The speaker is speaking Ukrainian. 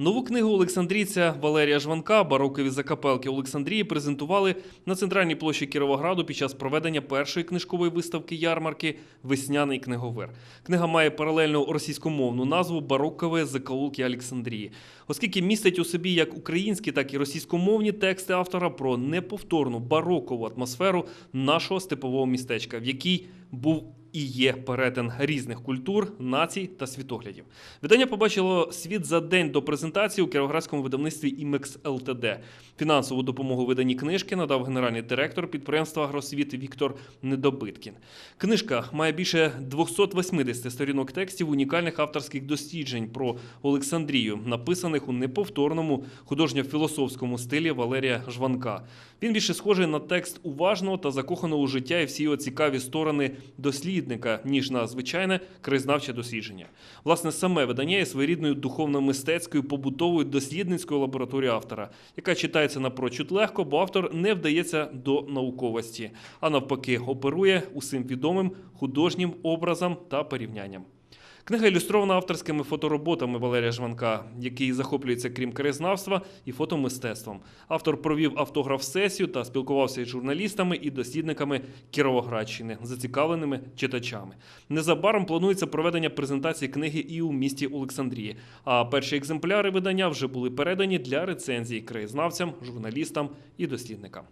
Нову книгу Олександрійця Валерія Жванка Барокові закапелки Олександрії презентували на центральній площі Кіровограду під час проведення першої книжкової виставки ярмарки Весняний книговер. Книга має паралельну російськомовну назву Барокові закоулки Олександрії, оскільки містить у собі як українські, так і російськомовні тексти автора про неповторну барокову атмосферу нашого степового містечка, в якій був і є перетин різних культур, націй та світоглядів. Видання побачило світ за день до презентації у кіровоградському видавництві «Імекс ЛТД». Фінансову допомогу виданні книжки надав генеральний директор підприємства «Агросвіт» Віктор Недобиткін. Книжка має більше 280 сторінок текстів унікальних авторських досліджень про Олександрію, написаних у неповторному художньо-філософському стилі Валерія Жванка. Він більше схожий на текст уважного та закоханого у життя і всі його цікаві сторони дослідника, ніж на звичайне краєзнавче дослідження. Власне, саме видання є своєрідною духовно-мистецькою побутовою дослідницькою лабораторією автора, яка читається напрочуд легко, бо автор не вдається до науковості, а навпаки, оперує усім відомим художнім образом та порівнянням. Книга ілюстрована авторськими фотороботами Валерія Жванка, який захоплюється крім краєзнавства і фотомистецтвом. Автор провів автограф-сесію та спілкувався із журналістами і дослідниками Кіровоградщини, зацікавленими читачами. Незабаром планується проведення презентації книги і у місті Олександрії. А перші екземпляри видання вже були передані для рецензії краєзнавцям, журналістам і дослідникам.